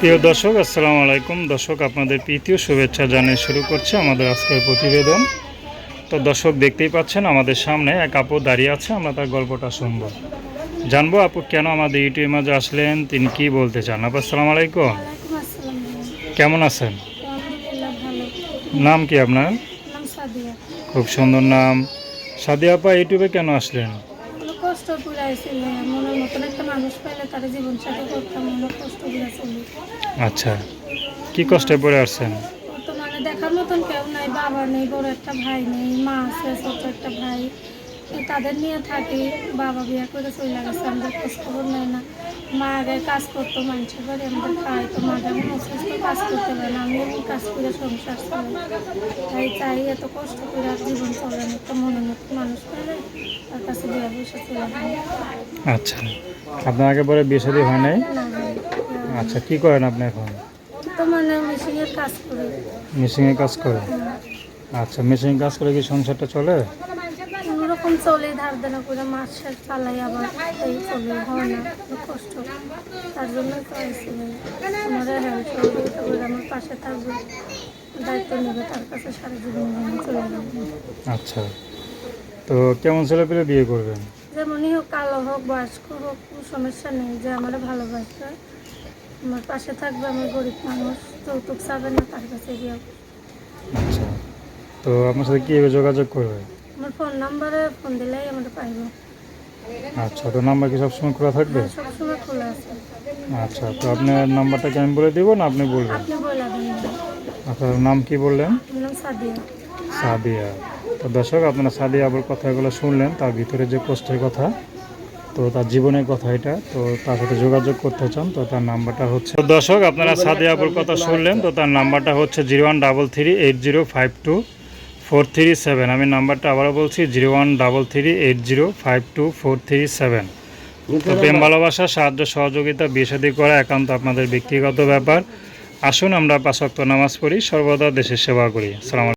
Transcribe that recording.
প্রিয় দর্শক আসসালামু আলাইকুম। দর্শক আপনাদের প্রীতীয় শুভেচ্ছা জানিয়ে শুরু করছে আমাদের আজকের প্রতিবেদন। তো দর্শক দেখতেই পাচ্ছেন আমাদের সামনে এক আপু দাঁড়িয়ে আছে আমরা তার গল্পটা শুনব। জানব আপু কেন আমাদের ইউটিউবের মাঝে আসলেন তিনি কি বলতে চান? আপু আসসালামু আলাইকুম। কেমন আছেন? ভালো। নাম কি আপনার? নাম সাদিয়া। খুব সুন্দর নাম। সাদিয়া আপা ইউটিউবে কেন আসলেন? কষ্ট করে আইছিল মনের মতন একটা মানুষ পাইলে তার জীবন সাথে করতাম অনেক কষ্ট করে আচ্ছা কি কষ্টে পড়ে আসছেন? বর্তমানে দেখার মতন কেউ নাই বাবা নেই বড় একটা ভাই নেই মা আছে ছোট একটা ভাই। তাদের নিয়ে থাকি বাবা বিয়ে করে চলে গেছে আমাদের খোঁজ খবর নেয় না। মা আগে কাজ করতো মানুষের বাড়ি আমাদের খাই তো মা যেমন অসুস্থ কাজ করতে পারে না আমি এমন কাজ করে সংসার চলে তাই চাই এত কষ্ট করে আর জীবন চলে না মনের মতো মানুষ পেলে তার কাছে বিয়ে বসে চলে আচ্ছা আপনার আগে পরে বিয়ে শাদী হয় নাই? আচ্ছা কি করেন আপনি এখন? তো মানে মেশিনের কাজ করে। মেশিনে কাজ করেন? আচ্ছা মেশিন কাজ করে কি সংসারটা চলে? কোনোরকম চলে ধার দেনা করে মাছ শেষ চালাই আবার এই চলে হয় না কষ্ট। তার জন্য আমার হেল্প আমার পাশে থাকবে। দায়িত্ব নেবে তার কাছে সারা জীবন চলে যাব। আচ্ছা। তো কেমন ছেলে পেলে বিয়ে করবেন? যেমনই হোক কালো হোক বয়স্ক হোক কোনো সমস্যা নেই যে আমার ভালোবাসবে। আমার পাশে থাকবে আমার গরিব মানুষ যৌতুক চাবে না তার কাছে গিয়ে আচ্ছা। তো আপনার সাথে কীভাবে যোগাযোগ করবে? আমার ফোন নাম্বারে ফোন দিলেই আমরা পাইব। আচ্ছা তো নাম্বার কি সবসময় খোলা থাকবে? সবসময় খোলা আছে। আচ্ছা তো আপনার নাম্বারটা কি আমি বলে দেবো না আপনি বলবেন? আপনি বলে দেন। আপনার নাম কি বললেন? নাম সাদিয়া। সাদিয়া। তো দর্শক আপনারা সাদিয়া আবুর কথাগুলো শুনলেন তার ভিতরে যে কষ্টের কথা তো তার জীবনের কথা এটা তো তার সাথে যোগাযোগ করতে চান তো তার নাম্বারটা হচ্ছে দর্শক আপনারা সাদিয়া আবুর কথা শুনলেন তো তার নাম্বারটা হচ্ছে zero one double three eight zero five two four three seven. আমি নাম্বারটা আবারও বলছি zero one double three eight zero five two four three seven. তো প্রেম ভালোবাসা সাহায্য সহযোগিতা বিয়ে করা একান্ত আপনাদের ব্যক্তিগত ব্যাপার। আসুন আমরা পাশক্ত নামাজ পড়ি সর্বদা দেশের সেবা করি। সালাম